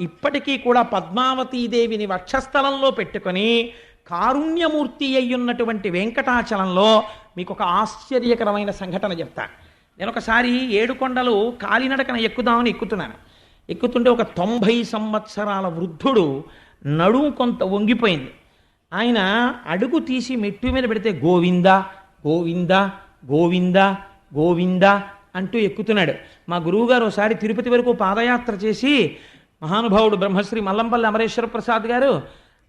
ఇప్పటికీ కూడా పద్మావతీదేవిని వక్షస్థలంలో పెట్టుకొని కారుణ్యమూర్తి అయ్యున్నటువంటి వెంకటాచలంలో మీకు ఒక ఆశ్చర్యకరమైన సంఘటన చెప్తా. నేను ఒకసారి ఏడుకొండలు కాలినడకన ఎక్కుదామని ఎక్కుతున్నాను. ఎక్కుతుంటే ఒక తొంభై సంవత్సరాల వృద్ధుడు నడుము కొంత వంగిపోయింది. ఆయన అడుగు తీసి మెట్టు మీద పెడితే గోవింద గోవింద గోవింద గోవింద అంటూ ఎక్కుతున్నాడు. మా గురువుగారు ఒకసారి తిరుపతి వరకు పాదయాత్ర చేసి మహానుభావుడు బ్రహ్మశ్రీ మల్లంపల్లి అమరేశ్వర ప్రసాద్ గారు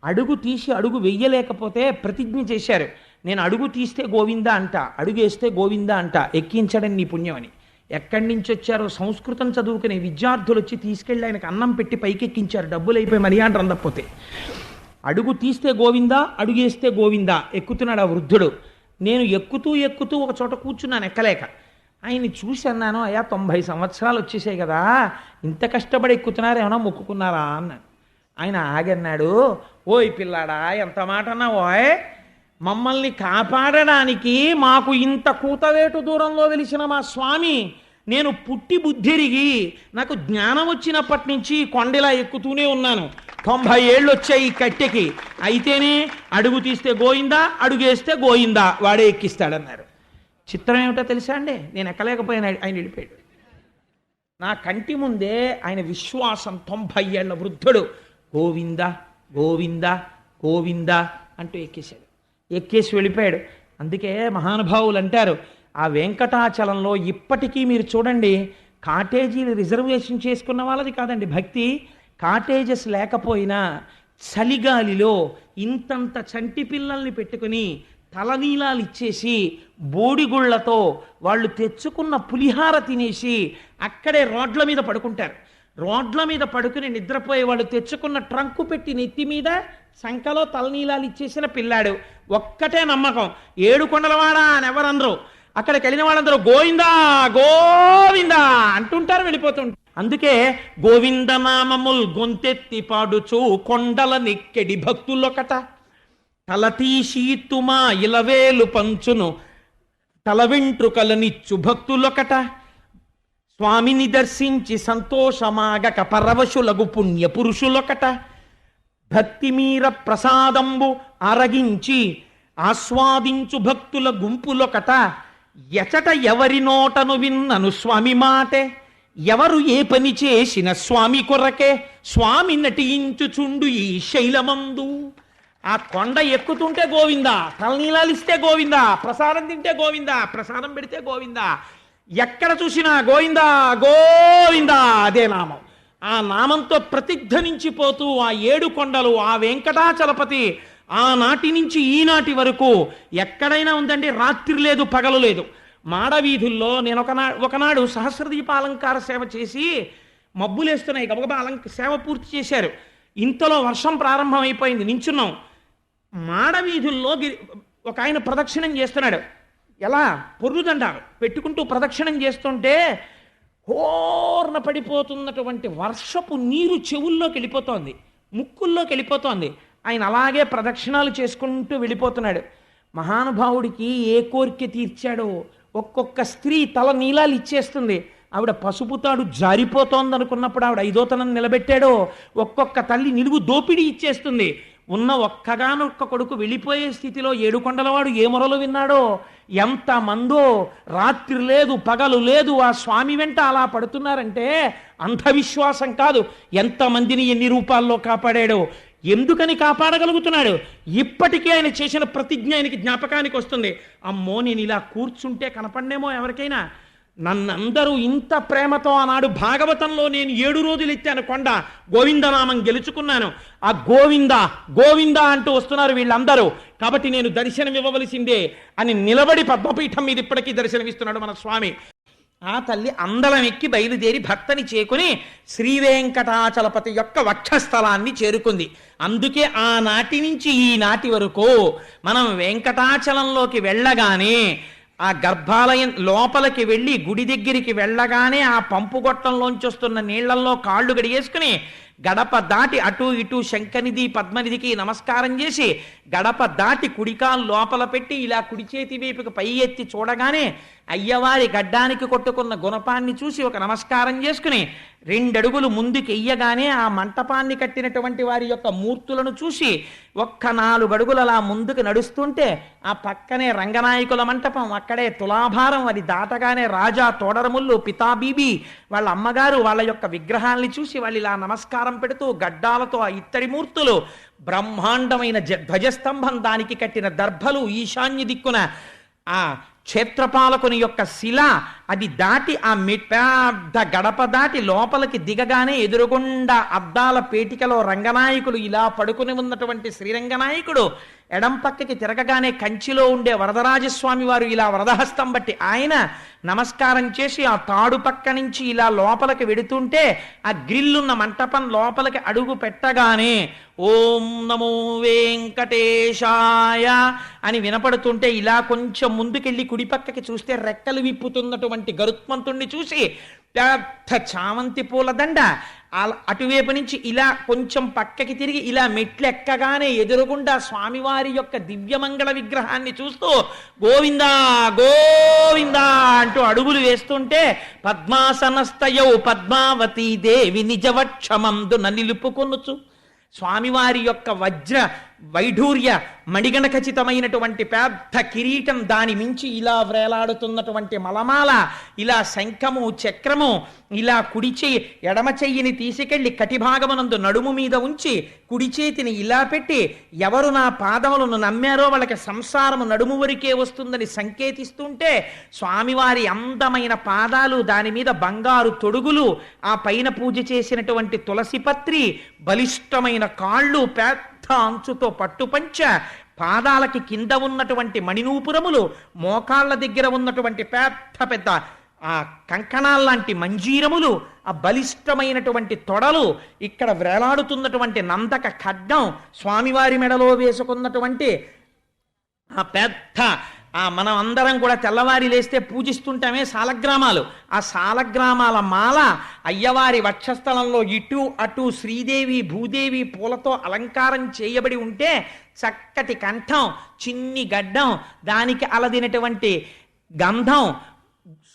అడుగు తీసి అడుగు వెయ్యలేకపోతే ప్రతిజ్ఞ చేశారు. నేను అడుగు తీస్తే గోవింద అంట అడుగు వేస్తే గోవింద అంట ఎక్కించడం నీ పుణ్యమని ఎక్కడి నుంచి వచ్చారో సంస్కృతం చదువుకునే విద్యార్థులు వచ్చి తీసుకెళ్ళి ఆయనకు అన్నం పెట్టి పైకెక్కించారు. డబ్బులు అయిపోయి మర్యాద అందకపోతే. అడుగు తీస్తే గోవిందా అడుగేస్తే గోవిందా ఎక్కుతున్నాడు ఆ వృద్ధుడు. నేను ఎక్కుతూ ఎక్కుతూ ఒక చోట కూర్చున్నాను ఎక్కలేక. ఆయన్ని చూసి అన్నాను అయ్యా తొంభై సంవత్సరాలు వచ్చేసాయి కదా ఇంత కష్టపడి ఎక్కుతున్నారు ఏమైనా మొక్కుకున్నారా? అన్నాను. ఆయన ఆగన్నాడు ఓయ్ పిల్లాడా ఎంత మాట అన్నావోయ్ మమ్మల్ని కాపాడడానికి మాకు ఇంత కూతవేటు దూరంలో వెలిసిన మా స్వామి నేను పుట్టి బుద్ధిరిగి నాకు జ్ఞానం వచ్చినప్పటి నుంచి కొండలా ఎక్కుతూనే ఉన్నాను. తొంభై ఏళ్ళు వచ్చాయి ఈ కట్టెకి. అయితేనే అడుగు తీస్తే గోయిందా అడుగేస్తే గోయిందా వాడే ఎక్కిస్తాడన్నారు. చిత్రం ఏమిటో తెలుసా అండి? నేను ఎక్కలేకపోయాను ఆయన వెళ్ళిపోయాడు నా కంటి ముందే ఆయన విశ్వాసం తొంభై ఏళ్ళ వృద్ధుడు. గోవింద గోవింద గోవింద అంటూ ఎక్కేశాడు. ఎక్కేసి వెళ్ళిపోయాడు. అందుకే మహానుభావులు అంటారు ఆ వెంకటాచలంలో ఇప్పటికీ మీరు చూడండి కాటేజీలు రిజర్వేషన్ చేసుకున్న వాళ్ళది కాదండి భక్తి. కాటేజెస్ లేకపోయినా చలిగాలిలో ఇంతంత చంటి పిల్లల్ని పెట్టుకుని తలనీలాలు ఇచ్చేసి బోడిగుళ్ళతో వాళ్ళు తెచ్చుకున్న పులిహార తినేసి అక్కడే రోడ్ల మీద పడుకుంటారు. రోడ్ల మీద పడుకుని నిద్రపోయే వాళ్ళు తెచ్చుకున్న ట్రంకు పెట్టి నెత్తి మీద సంఖలో తలనీలాలు ఇచ్చేసిన పిల్లాడు. ఒక్కటే నమ్మకం. ఏడు కొండలవాడా అని ఎవరందరూ. అక్కడికి వెళ్ళిన వాళ్ళందరూ గోవిందా గోవిందా అంటుంటారు వెళ్ళిపోతుంటారు. అందుకే గోవింద నామముల్ గొంతెత్తి పాడుచు కొండల నెక్కెడి భక్తులొకట. తలతీషీతుమా ఇలవేలు పంచును తలవెంట్రుకలనిచ్చు భక్తులొకట. స్వామిని దర్శించి సంతోషమాగక పరవశులగు పుణ్యపురుషులొకట భక్తిమీర ప్రసాదంబు అరగించి ఆస్వాదించు భక్తుల గుంపులొకట. ఎచట ఎవరి నోటను విన్నను స్వామి మాటే. ఎవరు ఏ పని చేసిన స్వామి కొరకే స్వామి నటించుచుండు ఈ శైలమందు. ఆ కొండ ఎక్కుతుంటే గోవిందా తలనీలాలు ఇస్తే గోవిందా ప్రసాదం తింటే గోవిందా ప్రసాదం పెడితే గోవిందా? ఎక్కడ చూసినా గోవిందా గోవిందా అదే నామం. ఆ నామంతో ప్రతిధ్వనించిపోతూ ఆ ఏడు కొండలు ఆ వెంకటాచలపతి ఆనాటి నుంచి ఈనాటి వరకు ఎక్కడైనా ఉందండి రాత్రి లేదు పగలు లేదు. మాడవీధుల్లో నేను ఒకనా ఒకనాడు సహస్రదీపాలంకార సేవ చేసి మబ్బులేస్తున్నాయి గబగబా అలంక సేవ పూర్తి చేశారు. ఇంతలో వర్షం ప్రారంభమైపోయింది నించున్నాం. మాడవీధుల్లో ఒక ఆయన ప్రదక్షిణం చేస్తున్నాడు. ఎలా? పొర్రుదండారు పెట్టుకుంటూ ప్రదక్షిణం చేస్తుంటే హోర్న పడిపోతున్నటువంటి వర్షపు నీరు చెవుల్లోకి వెళ్ళిపోతోంది ముక్కుల్లోకి వెళ్ళిపోతోంది. ఆయన అలాగే ప్రదక్షిణాలు చేసుకుంటూ వెళ్ళిపోతున్నాడు. మహానుభావుడికి ఏ కోరిక తీర్చాడో? ఒక్కొక్క స్త్రీ తల నీలాలు ఇచ్చేస్తుంది. ఆవిడ పసుపు తాడు జారిపోతోంది అనుకున్నప్పుడు ఆవిడ ఐదోతనం నిలబెట్టాడో? ఒక్కొక్క తల్లి నిలువు దోపిడీ ఇచ్చేస్తుంది. ఉన్న ఒక్కగానొక్క కొడుకు వెళ్ళిపోయే స్థితిలో ఏడుకొండలవాడు ఏ మొరలు విన్నాడో? ఎంతమందో రాత్రి లేదు పగలు లేదు ఆ స్వామి వెంట అలా పడుతున్నారంటే అంధవిశ్వాసం కాదు. ఎంతమందిని ఎన్ని రూపాల్లో కాపాడాడో? ఎందుకని కాపాడగలుగుతున్నాడు? ఇప్పటికీ ఆయన చేసిన ప్రతిజ్ఞ ఆయనకి జ్ఞాపకానికి వస్తుంది. అమ్మో నేను ఇలా కూర్చుంటే కనపడనేమో ఎవరికైనా. నన్నందరూ ఇంత ప్రేమతో ఆనాడు భాగవతంలో నేను ఏడు రోజులు ఎత్తాను కొండ. గోవిందనామం గెలుచుకున్నాను. ఆ గోవింద గోవింద అంటూ వస్తున్నారు వీళ్ళందరూ. కాబట్టి నేను దర్శనం ఇవ్వవలసిందే అని నిలబడి పద్మపీఠం మీద ఇప్పటికీ దర్శనమిస్తున్నాడు మన స్వామి. ఆ తల్లి అందలం ఎక్కి బయలుదేరి భక్తని చేకుని శ్రీ వెంకటాచలపతి యొక్క వక్షస్థలాన్ని చేరుకుంది. అందుకే ఆనాటి నుంచి ఈనాటి వరకు మనం వెంకటాచలంలోకి వెళ్ళగానే ఆ గర్భాలయం లోపలికి వెళ్ళి గుడి దగ్గరికి వెళ్ళగానే ఆ పంపు గొట్టంలోంచి వస్తున్న నీళ్ళల్లో కాళ్ళు గడిగేసుకుని గడప దాటి అటు ఇటు శంఖనిధి పద్మనిధికి నమస్కారం చేసి గడప దాటి కుడికాలు లోపల పెట్టి ఇలా కుడి చేతి వైపుకి పై ఎత్తి చూడగానే అయ్యవారి గడ్డానికి కొట్టుకున్న గుణపాన్ని చూసి ఒక నమస్కారం చేసుకుని రెండడుగులు ముందుకు ఎయ్యగానే ఆ మంటపాన్ని కట్టినటువంటి వారి యొక్క మూర్తులను చూసి ఒక్క నాలుగు అడుగులు అలా ముందుకు నడుస్తుంటే ఆ పక్కనే రంగనాయకుల మంటపం అక్కడే తులాభారం అది దాటగానే రాజా తోడరముళ్ళు పితాబీబీ వాళ్ళ అమ్మగారు వాళ్ళ యొక్క విగ్రహాల్ని చూసి వాళ్ళు ఇలా నమస్కారం పెడుతూ గడ్డాలతో ఆ ఇత్తడి మూర్తులు బ్రహ్మాండమైన ధ్వజస్తంభం దానికి కట్టిన దర్భలు ఈశాన్య దిక్కున ఆ క్షేత్రపాలకుని యొక్క శిల అది దాటి ఆ మె- పెద్ద గడప దాటి లోపలికి దిగగానే ఎదురుగుండా అద్దాల పేటికలో రంగనాయకులు ఇలా పడుకుని ఉన్నటువంటి శ్రీరంగనాయకుడు ఎడం పక్కకి తిరగగానే కంచిలో ఉండే వరదరాజస్వామి వారు ఇలా వరదహస్తం బట్టి ఆయన నమస్కారం చేసి ఆ తాడు పక్క నుంచి ఇలా లోపలికి వెడుతుంటే ఆ గ్రిల్లున్న మంటపం లోపలికి అడుగు పెట్టగానే ఓం నమో వెంకటేశాయ అని వినపడుతుంటే ఇలా కొంచెం ముందుకెళ్ళి కుడి పక్కకి చూస్తే రెక్కలు విప్పుతున్నటువంటి గరుత్మంతుణ్ణి చూసి పెద్ద చామంతి పూల దండ అటువైపు నుంచి ఇలా కొంచెం పక్కకి తిరిగి ఇలా మెట్లు ఎక్కగానే ఎదురుగుండా స్వామివారి యొక్క దివ్యమంగళ విగ్రహాన్ని చూస్తూ గోవిందా గోవిందా అంటూ అడుగులు వేస్తుంటే పద్మాసనస్తయౌ పద్మావతీ దేవి నిజవక్షమందున నిలుపుకొనుచు. స్వామివారి యొక్క వజ్ర వైఢూర్య మణిగణ ఖచ్చితమైనటువంటి పెద్ద కిరీటం దాని మించి ఇలా వ్రేలాడుతున్నటువంటి మలమాల ఇలా శంఖము చక్రము ఇలా కుడి ఎడమ చెయ్యిని తీసుకెళ్ళి కటిభాగమునందు నడుము మీద ఉంచి కుడి చేతిని ఇలా పెట్టి ఎవరు నా పాదములను నమ్మారో వాళ్ళకి సంసారము నడుము వరకే వస్తుందని సంకేతిస్తుంటే స్వామివారి అందమైన పాదాలు దాని మీద బంగారు తొడుగులు ఆ పైన పూజ చేసినటువంటి తులసి పత్రి బలిష్టమైన కాళ్ళు పెద్ద అంచుతో పట్టుపంచ పాదాలకి కింద ఉన్నటువంటి మణినూపురములు మోకాళ్ళ దగ్గర ఉన్నటువంటి పెద్ద పెద్ద ఆ కంకణాల్లాంటి మంజీరములు ఆ బలిష్టమైనటువంటి తొడలు ఇక్కడ వేలాడుతున్నటువంటి నందక ఖడ్గం స్వామివారి మెడలో వేసుకున్నటువంటి ఆ పెద్ద మనం అందరం కూడా తెల్లవారి లేస్తే పూజిస్తుంటామే సాలగ్రామాలు. ఆ సాలగ్రామాల మాల అయ్యవారి వక్షస్థలంలో ఇటు అటు శ్రీదేవి భూదేవి పూలతో అలంకారం చేయబడి ఉంటే చక్కటి కంఠం చిన్ని గడ్డం దానికి అలదినటువంటి గంధం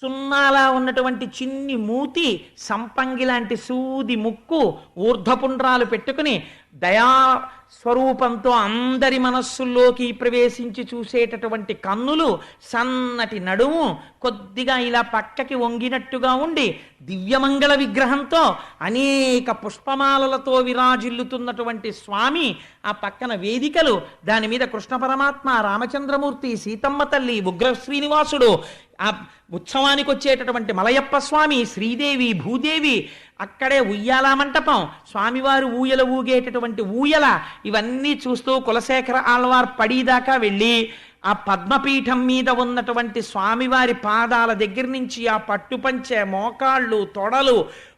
సున్నాలా ఉన్నటువంటి చిన్ని మూతి సంపంగి లాంటి సూది ముక్కు ఊర్ధపుండ్రాలు పెట్టుకుని దయా స్వరూపంతో అందరి మనస్సుల్లోకి ప్రవేశించి చూసేటటువంటి కన్నులు సన్నటి నడుము కొద్దిగా ఇలా పక్కకి వంగినట్టుగా ఉండి దివ్యమంగళ విగ్రహంతో అనేక పుష్పమాలలతో విరాజిల్లుతున్నటువంటి స్వామి ఆ పక్కన వేదికలు. దాని మీద కృష్ణ పరమాత్మ రామచంద్రమూర్తి సీతమ్మ తల్లి ఉగ్ర శ్రీనివాసుడు ఆ ఉత్సవానికి వచ్చేటటువంటి మలయప్ప స్వామి శ్రీదేవి భూదేవి అక్కడే ఉయ్యాల మంటపం. స్వామివారు ఊయల ఊగేటటువంటి ఊయల ఇవన్నీ చూస్తూ కులశేఖర ఆళ్వార్ పడిదాకా వెళ్ళి ఆ పద్మపీఠం మీద ఉన్నటువంటి స్వామివారి పాదాల దగ్గర నుంచి ఆ పట్టుపంచె మోకాళ్ళు తొడలు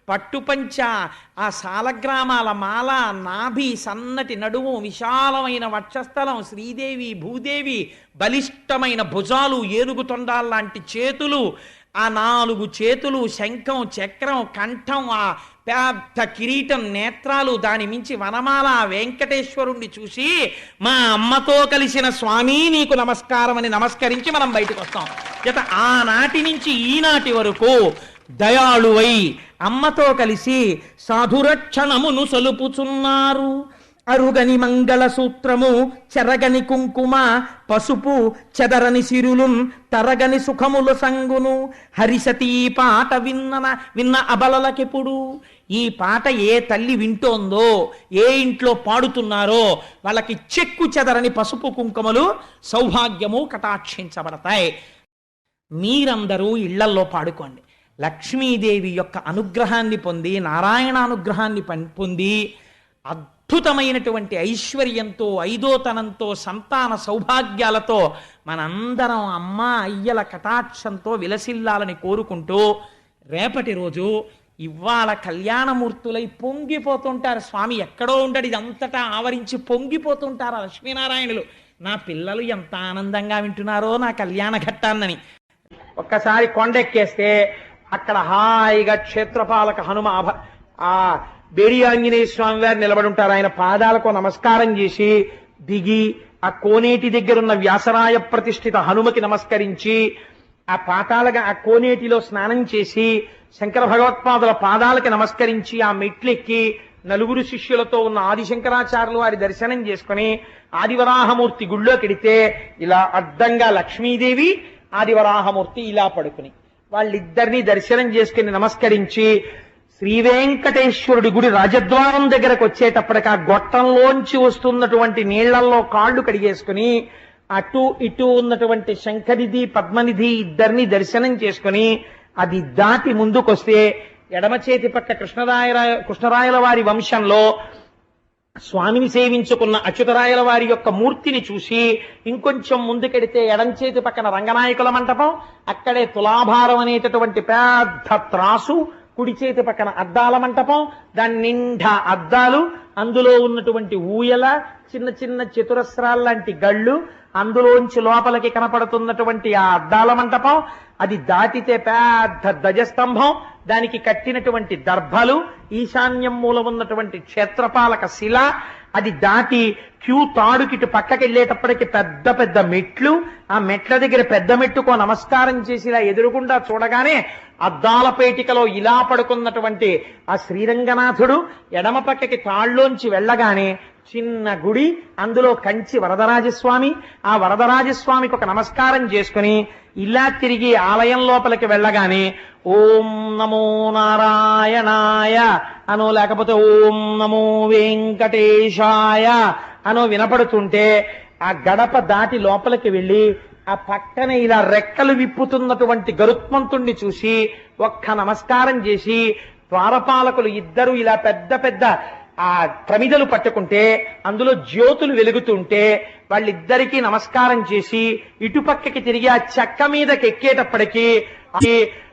పట్టుపంచ ఆ సాలగ్రామాల మాల నాభి సన్నటి నడుము విశాలమైన వక్షస్థలం శ్రీదేవి భూదేవి బలిష్టమైన భుజాలు ఏనుగు తొండాల్లాంటి చేతులు ఆ నాలుగు చేతులు శంఖం చక్రం కంఠం ఆ పెద్ద కిరీటం నేత్రాలు దాని మించి వనమాల వెంకటేశ్వరుణ్ణి చూసి మా అమ్మతో కలిసిన స్వామి నీకు నమస్కారం అని నమస్కరించి మనం బయటకు వస్తాం. చేత ఆనాటి నుంచి ఈనాటి వరకు దయాళువై అమ్మతో కలిసి సాధురక్షణమును సలుపుచున్నారు. అరుగని మంగళ సూత్రము చెరగని కుంకుమ పసుపు చెదరని సిరులున్ తరగని సుఖముల సంగును. హరిసతీ పాట విన్నన విన్న అబలలకెప్పుడు? ఈ పాట ఏ తల్లి వింటోందో ఏ ఇంట్లో పాడుతున్నారో వాళ్ళకి చెక్కు చెదరని పసుపు కుంకుమలు సౌభాగ్యము కటాక్షించబడతాయి. మీరందరూ ఇళ్ళల్లో పాడుకోండి. లక్ష్మీదేవి యొక్క అనుగ్రహాన్ని పొంది నారాయణ అనుగ్రహాన్ని పం- పొంది అద్భుతమైనటువంటి ఐశ్వర్యంతో ఐదోతనంతో సంతాన సౌభాగ్యాలతో మనందరం అమ్మ అయ్యల కటాక్షంతో విలసిల్లాలని కోరుకుంటూ రేపటి రోజు ఇవాళ కళ్యాణమూర్తులై పొంగిపోతుంటారు. స్వామి ఎక్కడో ఉండడు ఇదంతటా అంతటా ఆవరించి పొంగిపోతుంటారు లక్ష్మీనారాయణులు. నా పిల్లలు ఎంత ఆనందంగా వింటున్నారో నా కళ్యాణ ఘట్టాన్నని. ఒక్కసారి కొండెక్కేస్తే అక్కడ హాయిగా క్షేత్రపాలక హనుమ ఆ బేడి ఆంజనేయ స్వామి వారు నిలబడి ఉంటారు ఆయన పాదాలకు నమస్కారం చేసి దిగి ఆ కోనేటి దగ్గరున్న వ్యాసరాయ ప్రతిష్ఠిత హనుమకి నమస్కరించి ఆ పాతాలగా ఆ కోనేటిలో స్నానం చేసి శంకర భగవత్పాదుల పాదాలకి నమస్కరించి ఆ మెట్లెక్కి నలుగురు శిష్యులతో ఉన్న ఆది శంకరాచార్యులు వారి దర్శనం చేసుకుని ఆదివరాహమూర్తి గుళ్ళోకెడితే ఇలా అడ్డంగా లక్ష్మీదేవి ఆదివరాహమూర్తి ఇలా పడుకుని వాళ్ళిద్దరినీ దర్శనం చేసుకుని నమస్కరించి శ్రీ వెంకటేశ్వరుడి గుడి రాజద్వారం దగ్గరకు వచ్చేటప్పటికి ఆ గొట్టంలోంచి వస్తున్నటువంటి నీళ్ళల్లో కాళ్ళు కడిగేసుకుని అటు ఇటు ఉన్నటువంటి శంఖనిధి పద్మనిధి ఇద్దరిని దర్శనం చేసుకుని అది దాటి ముందుకొస్తే ఎడమ చేతి పక్క కృష్ణరాయల కృష్ణరాయల వారి వంశంలో స్వామిని సేవించుకున్న అచ్యుతరాయల వారి యొక్క మూర్తిని చూసి ఇంకొంచెం ముందుకెడితే ఎడం చేతి పక్కన రంగనాయకుల మంటపం అక్కడే తులాభారం అనేటటువంటి పెద్ద త్రాసు కుడి చేతి పక్కన అద్దాల మంటపం దాని నిండా అద్దాలు అందులో ఉన్నటువంటి ఊయల చిన్న చిన్న చతురస్రాల్లాంటి గళ్ళు అందులోంచి లోపలికి కనపడుతున్నటువంటి ఆ అద్దాల మంటపం అది దాటితే పెద్ద ధ్వజస్తంభం దానికి కట్టినటువంటి దర్భలు ఈశాన్యం మూలం ఉన్నటువంటి క్షేత్రపాలక శిల అది దాటి క్యూ తాడుకిటు పక్కకి వెళ్ళేటప్పటికి పెద్ద పెద్ద మెట్లు ఆ మెట్ల దగ్గర పెద్ద మెట్టుకో నమస్కారం చేసి ఇలా ఎదురుగుండా చూడగానే అద్దాల పేటికలో ఇలా పడుకున్నటువంటి ఆ శ్రీరంగనాథుడు ఎడమ పక్కకి తాళ్ళలోంచి వెళ్ళగానే చిన్న గుడి అందులో కంచి వరదరాజస్వామి. ఆ వరదరాజస్వామికి ఒక నమస్కారం చేసుకుని ఇలా తిరిగి ఆలయం లోపలికి వెళ్ళగానే ఓం నమో నారాయణాయ అనో లేకపోతే ఓం నమో వెంకటేశాయ అనో వినపడుతుంటే ఆ గడప దాటి లోపలికి వెళ్ళి ఆ పక్కన ఇలా రెక్కలు విప్పుతున్నటువంటి గరుత్మంతుణ్ణి చూసి ఒక్క నమస్కారం చేసి ద్వారపాలకులు ఇద్దరు ఇలా పెద్ద పెద్ద ఆ ప్రమిదలు పట్టుకుంటే అందులో జ్యోతులు వెలుగుతుంటే వాళ్ళిద్దరికీ నమస్కారం చేసి ఇటుపక్కకి తిరిగి ఆ చెక్క మీదకి ఎక్కేటప్పటికీ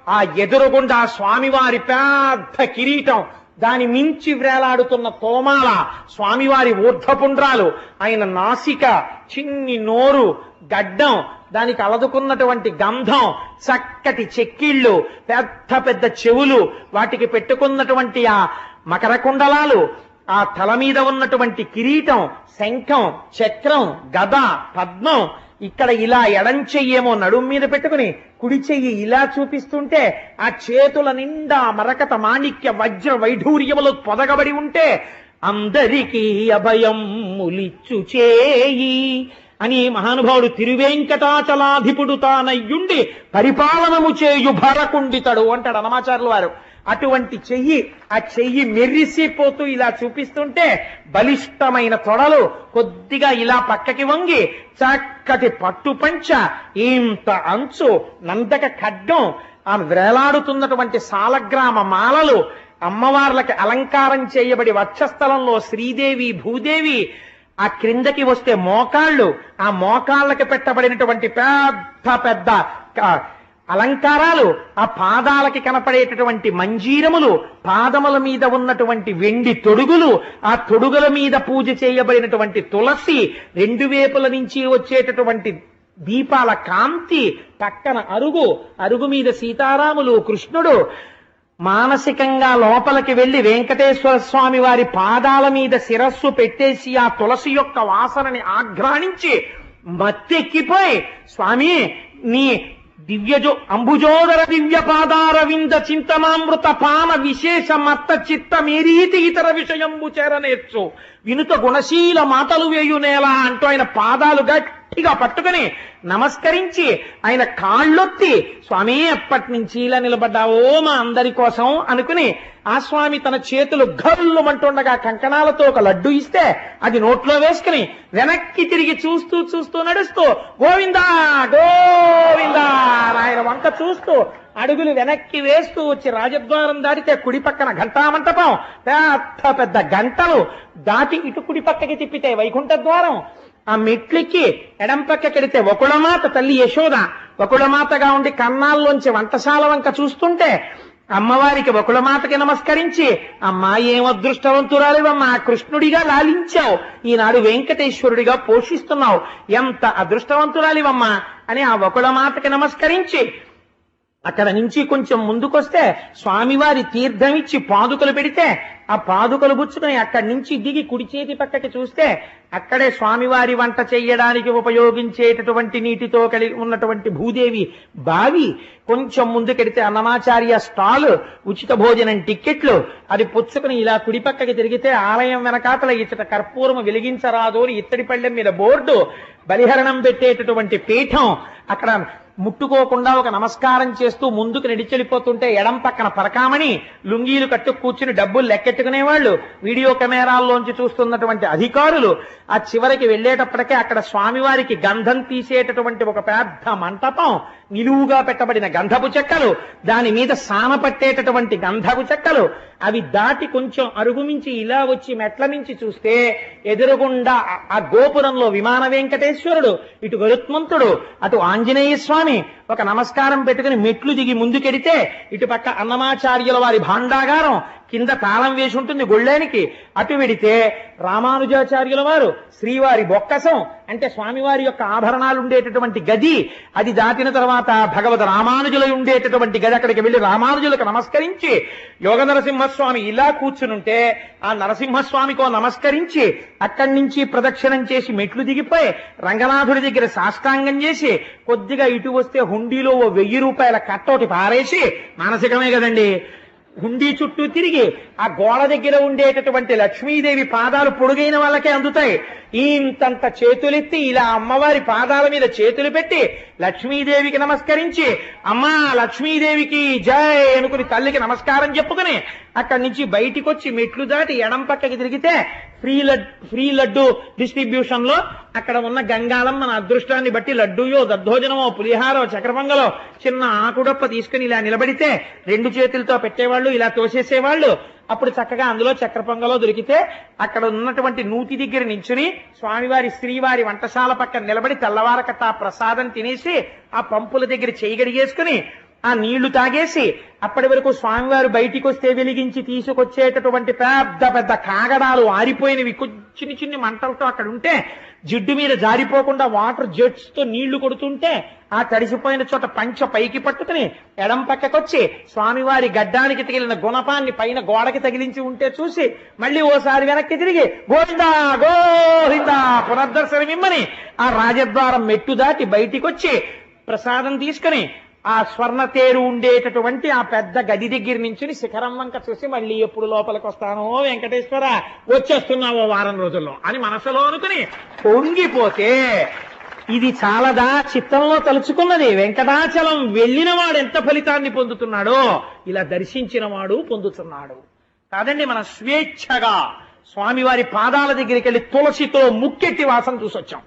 ఆ- ఎదురుగుండ ఎదురుగుండా స్వామివారి పెద్ద కిరీటం దాని మించి వేలాడుతున్న తోమాల స్వామివారి ఊర్ధపుండ్రాలు ఆయన నాసిక చిన్ని నోరు గడ్డం దానికి అలదుకున్నటువంటి గంధం చక్కటి చెక్కిళ్ళు పెద్ద పెద్ద చెవులు వాటికి పెట్టుకున్నటువంటి ఆ మకర కుండలాలు ఆ తల మీద ఉన్నటువంటి కిరీటం శంఖం చక్రం గద పద్మం ఇక్కడ ఇలా ఎడం చెయ్యేమో నడుం మీద పెట్టుకుని కుడి చెయ్యి ఇలా చూపిస్తుంటే ఆ చేతుల నిండా మరకత మాణిక్య వజ్ర వైఢూర్యములు పొదగబడి ఉంటే అందరికీ అభయం ములిచ్చు చేయి అని మహానుభావుడు తిరువేంకటాచలాధిపుడు తానయ్యుండి పరిపాలనము చేయు భరకుండితడు అంటాడు అనమాచారులు వారు. అటువంటి చెయ్యి ఆ చెయ్యి మెరిసిపోతూ ఇలా చూపిస్తుంటే బలిష్టమైన తొడలు కొద్దిగా ఇలా పక్కకి వంగి చక్కటి పట్టుపంచ ఇంత అంచు నందక ఖడ్గం ఆ వేలాడుతున్నటువంటి సాలగ్రామ మాలలు అమ్మవార్లకి అలంకారం చేయబడి వక్షస్థలంలో శ్రీదేవి భూదేవి ఆ క్రిందకి వస్తే మోకాళ్ళు ఆ మోకాళ్ళకి పెట్టబడినటువంటి పెద్ద పెద్ద అలంకారాలు ఆ పాదాలకి కనపడేటటువంటి మంజీరములు పాదముల మీద ఉన్నటువంటి వెండి తొడుగులు ఆ తొడుగుల మీద పూజ చేయబడినటువంటి తులసి రెండు వేపుల నుంచి వచ్చేటటువంటి దీపాల కాంతి పక్కన అరుగు అరుగు మీద సీతారాములు కృష్ణుడు. మానసికంగా లోపలికి వెళ్ళి వెంకటేశ్వర స్వామి వారి పాదాల మీద శిరస్సు పెట్టేసి ఆ తులసి యొక్క వాసనని ఆఘ్రాణించి మత్తెక్కిపోయి స్వామి నీ దివ్యజో అంబుజోదర దివ్య పాదార వింద చింతనామృత పాన విశేష మత్త చిత్త మేరీతి ఇతర విషయంబు చేరనేర్చు వినుత గుణశీల మాటలు వేయునేలా అంటూ ఆయన పాదాలు గట్టిగా పట్టుకుని నమస్కరించి ఆయన కాళ్ళొత్తి స్వామి ఎప్పటి నుంచి ఇలా నిలబడ్డావో మా అందరి కోసం అనుకుని ఆ స్వామి తన చేతులు గల్లుమంటుండగా కంకణాలతో ఒక లడ్డు ఇస్తే అది నోట్లో వేసుకుని వెనక్కి తిరిగి చూస్తూ చూస్తూ నడుస్తూ గోవిందా గోవిందా ఆయన వంక చూస్తూ అడుగులు వెనక్కి వేస్తూ వచ్చి రాజద్వారం దాటితే కుడి పక్కన ఘంటా మంటపం పెద్ద పెద్ద గంటలు దాటి ఇటు కుడి పక్కకి తిప్పితే వైకుంఠ ద్వారం ఆ మెట్లెక్కి ఎడం పక్కకెడితే ఒకళమాత తల్లి యశోద. ఒకళమాతగా ఉండి కన్నాల్లోంచి వంటశాల వంక చూస్తుంటే అమ్మవారికి ఒకళమాతకి నమస్కరించి అమ్మా ఏం అదృష్టవంతురాలివమ్మా కృష్ణుడిగా లాలించావు. ఈనాడు వెంకటేశ్వరుడిగా పోషిస్తున్నావు. ఎంత అదృష్టవంతురాలివమ్మా అని ఆ ఒకళమాతకి నమస్కరించి అక్కడ నుంచి కొంచెం ముందుకొస్తే స్వామివారి తీర్థం ఇచ్చి పాదుకలు పెడితే ఆ పాదుకలు గుచ్చుకుని అక్కడి నుంచి దిగి కుడి చేతి పక్కకి చూస్తే అక్కడే స్వామివారి వంట చేయడానికి ఉపయోగించేటటువంటి నీటితో కలిగి ఉన్నటువంటి భూదేవి బావి కొంచెం ముందుకెడితే అన్నమాచార్య స్టాల్ ఉచిత భోజనం టిక్కెట్లు అది పుచ్చుకుని ఇలా కుడి పక్కకి తిరిగితే ఆలయం వెనకాతల ఇచ్చట కర్పూరం వెలిగించరాదు అని ఇత్తడి పళ్ళెం మీద బోర్డు బలిహరణం పెట్టేటటువంటి పీఠం అక్కడ ముట్టుకోకుండా ఒక నమస్కారం చేస్తూ ముందుకు నడిచెళ్ళిపోతుంటే ఎడం పక్కన పరకామణి లుంగీలు కట్టు కూర్చుని డబ్బులు లెక్కెట్టుకునేవాళ్ళు వీడియో కెమెరాల్లోంచి చూస్తున్నటువంటి అధికారులు ఆ చివరికి వెళ్ళేటప్పటికే అక్కడ స్వామివారికి గంధం తీసేటటువంటి ఒక పెద్ద మంటపం నిలువుగా పెట్టబడిన గంధపు చెక్కలు. దాని మీద సాన పట్టేటటువంటి గంధపు చెక్కలు. అవి దాటి కొంచెం అరుగుమించి ఇలా వచ్చి మెట్ల మించి చూస్తే ఎదురుగుండా ఆ- ఆ గోపురంలో విమాన వెంకటేశ్వరుడు ఇటు గరుత్మంతుడు అటు ఆంజనేయ స్వామి money. ఒక నమస్కారం పెట్టుకుని మెట్లు దిగి ముందుకెడితే ఇటుపక్క అన్నమాచార్యుల వారి భాండాగారం కింద తాళం వేసి ఉంటుంది గొళ్ళానికి. అటు వెడితే రామానుజాచార్యుల వారు శ్రీవారి బొక్కసం అంటే స్వామివారి యొక్క ఆభరణాలు ఉండేటటువంటి గది అది దాటిన తర్వాత భగవద్ రామానుజులై ఉండేటటువంటి గది అక్కడికి వెళ్ళి రామానుజులకు నమస్కరించి యోగ నరసింహస్వామి ఇలా కూర్చునుంటే ఆ నరసింహస్వామికో నమస్కరించి అక్కడి నుంచి ప్రదక్షిణం చేసి మెట్లు దిగిపోయి రంగనాథుడి దగ్గర సాష్టాంగం చేసి కొద్దిగా ఇటు వస్తే హుండీలో ఓ వెయ్యి రూపాయల కట్టోటి పారేసి మానసికమే కదండి. హుండీ చుట్టూ తిరిగి ఆ గోడ దగ్గర ఉండేటటువంటి లక్ష్మీదేవి పాదాలు పొడుగైన వాళ్ళకే అందుతాయి. ఇంతంత చేతులెత్తి ఇలా అమ్మవారి పాదాల మీద చేతులు పెట్టి లక్ష్మీదేవికి నమస్కరించి అమ్మా లక్ష్మీదేవికి జై అనుకుని తల్లికి నమస్కారం చెప్పుకుని అక్కడి నుంచి బయటికి వచ్చి మెట్లు దాటి ఎడం పక్కకి తిరిగితే ఫ్రీ లడ్ ఫ్రీ లడ్డు డిస్ట్రిబ్యూషన్లో అక్కడ ఉన్న గంగాళం మన అదృష్టాన్ని బట్టి లడ్డూయో దద్దోజనమో పులిహారో చక్రపొంగలో చిన్న ఆకుడొప్ప తీసుకుని ఇలా నిలబడితే రెండు చేతులతో పెట్టేవాళ్ళు ఇలా తోసేసేవాళ్ళు. అప్పుడు చక్కగా అందులో చక్ర పొంగలో దొరికితే అక్కడ ఉన్నటువంటి నూతి దగ్గర నించుని స్వామివారి శ్రీవారి వంటశాల పక్కన నిలబడి తెల్లవారకట్ట ఆ ప్రసాదం తినేసి ఆ పంపుల దగ్గర చేయగడిగేసుకుని ఆ నీళ్ళు తాగేసి అప్పటి వరకు స్వామివారు బయటికి వస్తే వెలిగించి తీసుకొచ్చేటటువంటి పెద్ద పెద్ద కాగడాలు ఆరిపోయినవి. చిన్ని చిన్ని మంటలతో అక్కడ ఉంటే జిడ్డు మీద జారిపోకుండా వాటర్ జెట్స్తో నీళ్ళు కొడుతుంటే ఆ తడిసిపోయిన చోట పంచ పైకి పట్టుకుని ఎడం పక్కకొచ్చి స్వామివారి గడ్డానికి తగిలిన గుణపాన్ని పైన గోడకి తగిలించి ఉంటే చూసి మళ్ళీ ఓసారి వెనక్కి తిరిగి గోవిందా గోవిందా పునర్దర్శనమిమ్మని ఆ రాజద్వారం మెట్టు దాటి బయటికి వచ్చి ప్రసాదం తీసుకుని ఆ స్వర్ణ తేరు ఉండేటటువంటి ఆ పెద్ద గది దగ్గర నుంచి శిఖరం వంక చూసి మళ్ళీ ఎప్పుడు లోపలికి వస్తానో వెంకటేశ్వర వచ్చేస్తున్నావో వారం రోజుల్లో అని మనసులో అనుకుని పొంగిపోతే ఇది చాలదా? చిత్తంలో తలుచుకున్నది. వెంకటాచలం వెళ్ళిన వాడు ఎంత ఫలితాన్ని పొందుతున్నాడో ఇలా దర్శించిన వాడు పొందుతున్నాడు. కాదండి మన స్వేచ్ఛగా స్వామివారి పాదాల దగ్గరికి వెళ్ళి తులసితో ముక్కెట్టి వాసన చూసొచ్చాం.